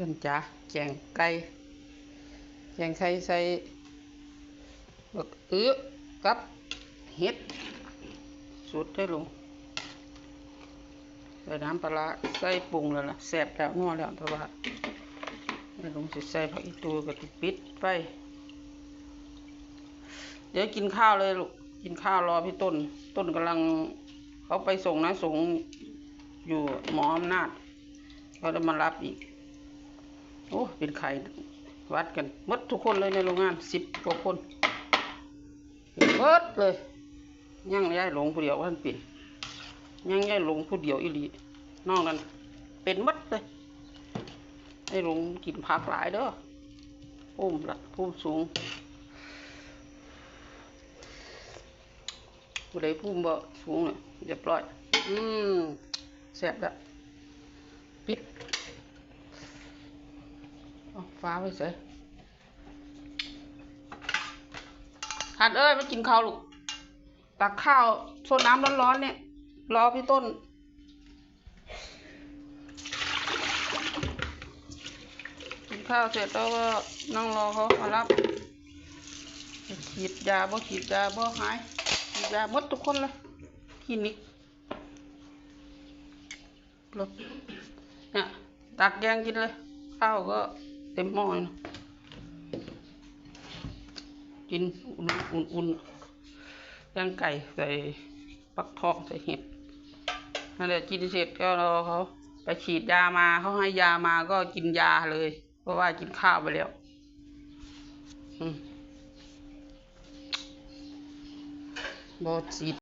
พื่อนจ๋าแกงไก่แกงไข่ใส่บักอื้อกับเห็ดสุดได้ลงใส่น้ำปลาใส่ปรุงแล้วล่ะแซ่บแล้วนัวแล้วแต่ว่าไม่ลงสิใส่ผักอีตูกับปิดไฟเดี๋ยวกินข้าวเลยลูกกินข้าวรอพี่ต้น ต้นกำลังเขาไปส่งนะส่งอยู่หมออำนาจเขาจะมารับอีก โอ้เป็นไข่วัดกันมดทุกคนเลยในโรงงานสิบกว่าคนเบิดเลยยังย้ายหลงผู้เดียวท่านเป็นยังย้ายหลงผู้เดียวอีหลีนอกนั้นเป็นมดเลยไอ้หลงกินผักหลายเด้อพุ่มละพุ่มสูงผู้ใดพุ่มบ่สูงเนี่ยเรียบร้อย อืมแซ่บละปิด ฟ้าไว้เสยหัดเอ้ยมากินข้าวลูก ตักข้าวโซดน้ำร้อนๆเนี่ย รอพี่ต้น กินข้าวเสร็จแล้วก็นั่งรอเขามารับฉีดยาบ่ฉีดยาบ่หายฉีดยาหมดทุกคนเลยคลินิกรถเนี่ยตักแกงกินเลย ข้าวก็ ต็มหม้อเลยนะกินอุ่นอุ่นอุ่นย่างไก่ใส่ปักทองใส่เห็ดนั่นแหละกินเสร็จก็รอเขาไปฉีดยามาเขาให้ยามาก็กินยาเลย เพราะว่ากินข้าวไปแล้วอืมบอฉีด